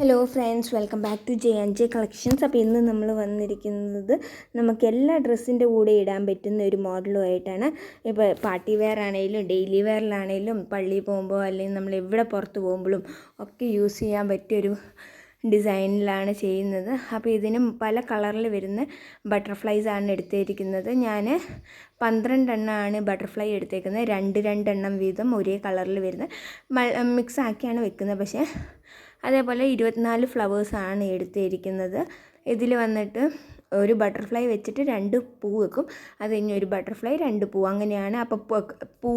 Hello friends welcome back to J and J collections അപ്പോൾ ഇന്ന് നമ്മൾ വന്നിരിക്കുന്നത് നമുക്ക് എല്ലാ ഡ്രസ്സിന്റെ കൂടെ ഇടാൻ പറ്റുന്ന ഒരു മോഡലുമായിട്ടാണ്. ഇപ്പോൾ പാർട്ടി വെയർ ആണെങ്കിലും ഡെയിലി വെയറിലാണെങ്കിലും പള്ളിയിൽ പോകുമ്പോൾ അല്ലെങ്കിൽ നമ്മൾ എവിടെ പുറത്ത് പോകുമ്പോഴും ഒക്കെ യൂസ് ചെയ്യാൻ പറ്റിയൊരു ഡിസൈനിലാണ് ചെയ്യുന്നത്. അപ്പോൾ ഇതിന് പല കളറിൽ വരുന്ന ബട്ടർഫ്ലൈസ് ആണ് എടുത്തിരിക്കുന്നത്. ഞാൻ പന്ത്രണ്ടെണ്ണമാണ് ബട്ടർഫ്ലൈ എടുത്തേക്കുന്നത്. രണ്ട് രണ്ടെണ്ണം വീതം ഒരേ കളറിൽ വരുന്ന മിക്സ് ആക്കിയാണ് വെക്കുന്നത്. പക്ഷേ അതേപോലെ ഇരുപത്തിനാല് ഫ്ലവേഴ്സാണ് എടുത്തിരിക്കുന്നത്. ഇതിൽ വന്നിട്ട് ഒരു ബട്ടർഫ്ലൈ വെച്ചിട്ട് രണ്ട് പൂ വെക്കും. അത് കഴിഞ്ഞ് ഒരു ബട്ടർഫ്ലൈ രണ്ട് പൂ. അങ്ങനെയാണ്. അപ്പോൾ പൂ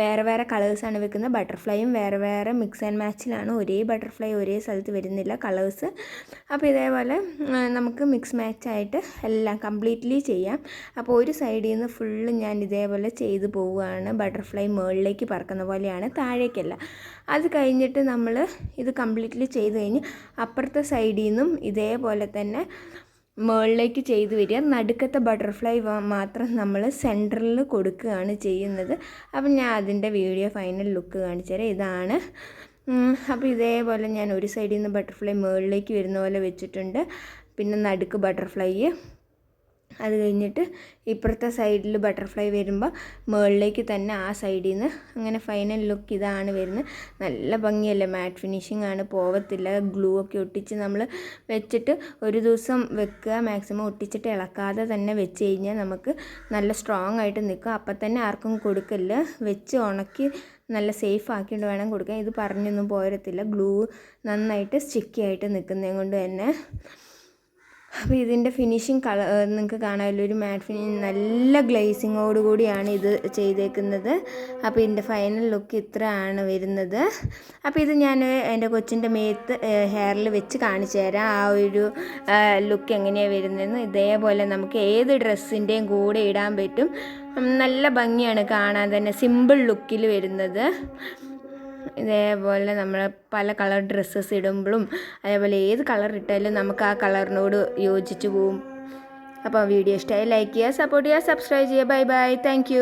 വേറെ വേറെ കളേഴ്സാണ് വെക്കുന്നത് ബട്ടർഫ്ലൈയും വേറെ വേറെ മിക്സ് ആൻഡ് മാച്ചിലാണ് ഒരേ ബട്ടർഫ്ലൈ ഒരേ സ്ഥലത്ത് വരുന്നില്ല കളേഴ്സ് അപ്പോൾ ഇതേപോലെ നമുക്ക് മിക്സ് മാച്ചായിട്ട് എല്ലാം കംപ്ലീറ്റ്ലി ചെയ്യാം. അപ്പോൾ ഒരു സൈഡിൽ നിന്ന് ഫുള്ള് ഞാൻ ഇതേപോലെ ചെയ്തു പോവുകയാണ്. ബട്ടർഫ്ലൈ മുകളിലേക്ക് പറക്കുന്ന പോലെയാണ്. താഴേക്കല്ല. അത് കഴിഞ്ഞിട്ട് നമ്മൾ ഇത് കംപ്ലീറ്റ്ലി ചെയ്ത് കഴിഞ്ഞ് അപ്പുറത്തെ സൈഡിൽ നിന്നും ഇതേപോലെ തന്നെ മുകളിലേക്ക് ചെയ്തു വരിക. നടുക്കത്തെ ബട്ടർഫ്ലൈ മാത്രം നമ്മൾ സെന്ററിൽ കൊടുക്കുകയാണ് ചെയ്യുന്നത്. അപ്പം ഞാൻ അതിന്റെ വീഡിയോ ഫൈനൽ ലുക്ക് കാണിച്ചു തരാം. ഇതാണ്. അപ്പോൾ ഇതേപോലെ ഞാൻ ഒരു സൈഡിൽ നിന്ന് ബട്ടർഫ്ലൈ മുകളിലേക്ക് വരുന്ന പോലെ വെച്ചിട്ടുണ്ട്. പിന്നെ നടുക്ക് ബട്ടർഫ്ലൈ അത് കഴിഞ്ഞിട്ട് ഇപ്പുറത്തെ സൈഡിൽ ബട്ടർഫ്ലൈ വരുമ്പോൾ മുകളിലേക്ക് തന്നെ ആ സൈഡിൽ നിന്ന് അങ്ങനെ ഫൈനൽ ലുക്ക് ഇതാണ് വരുന്നത്. നല്ല ഭംഗിയല്ലേ? മാറ്റ് ഫിനിഷിംഗ് ആണ്. പോവത്തില്ല. ഗ്ലൂ ഒക്കെ ഒട്ടിച്ച് നമ്മൾ വെച്ചിട്ട് ഒരു ദിവസം വെക്കുക. മാക്സിമം ഒട്ടിച്ചിട്ട് ഇളക്കാതെ തന്നെ വെച്ച് കഴിഞ്ഞാൽ നമുക്ക് നല്ല സ്ട്രോങ് ആയിട്ട് നിൽക്കും. അപ്പം തന്നെ ആർക്കും കൊടുക്കല്ല. വെച്ച് ഉണക്കി നല്ല സേഫ് ആക്കിയിട്ട് വേണം കൊടുക്കാൻ. ഇത് പറഞ്ഞൊന്നും പോരത്തില്ല. ഗ്ലൂ നന്നായിട്ട് സ്റ്റിക്കി ആയിട്ട് നിൽക്കുന്നതും കൊണ്ട് തന്നെ. അപ്പോൾ ഇതിന്റെ ഫിനിഷിങ് കളർ നിങ്ങൾക്ക് കാണാമല്ലോ. ഒരു മാറ്റ് ഫിനിഷ് നല്ല ഗ്ലേസിങ്ങോട് കൂടിയാണ് ഇത് ചെയ്തേക്കുന്നത്. അപ്പോൾ ഇതിന്റെ ഫൈനൽ ലുക്ക് ഇത്ര ആണ് വരുന്നത്. അപ്പോൾ ഇത് ഞാൻ എന്റെ കൊച്ചിന്റെ മേത്ത് ഹെയറിൽ വെച്ച് കാണിച്ചു തരാം. ആ ഒരു ലുക്ക് എങ്ങനെയാണ് വരുന്നതെന്ന്. ഇതേപോലെ നമുക്ക് ഏത് ഡ്രസ്സിന്റെയും കൂടെ ഇടാൻ പറ്റും. നല്ല ഭംഗിയാണ് കാണാൻ തന്നെ സിമ്പിൾ ലുക്കിൽ വരുന്നത്. ഇതേപോലെ നമ്മൾ പല കളർ ഡ്രസ്സസ് ഇടുമ്പോഴും അതേപോലെ ഏത് കളർ ഇട്ടാലും നമുക്ക് ആ കളറിനോട് യോജിച്ച് പോവും. അപ്പോൾ വീഡിയോ ഇഷ്ടമായി ലൈക്ക് ചെയ്യുക സപ്പോർട്ട് ചെയ്യുക സബ്സ്ക്രൈബ് ചെയ്യുക. Bye bye. താങ്ക്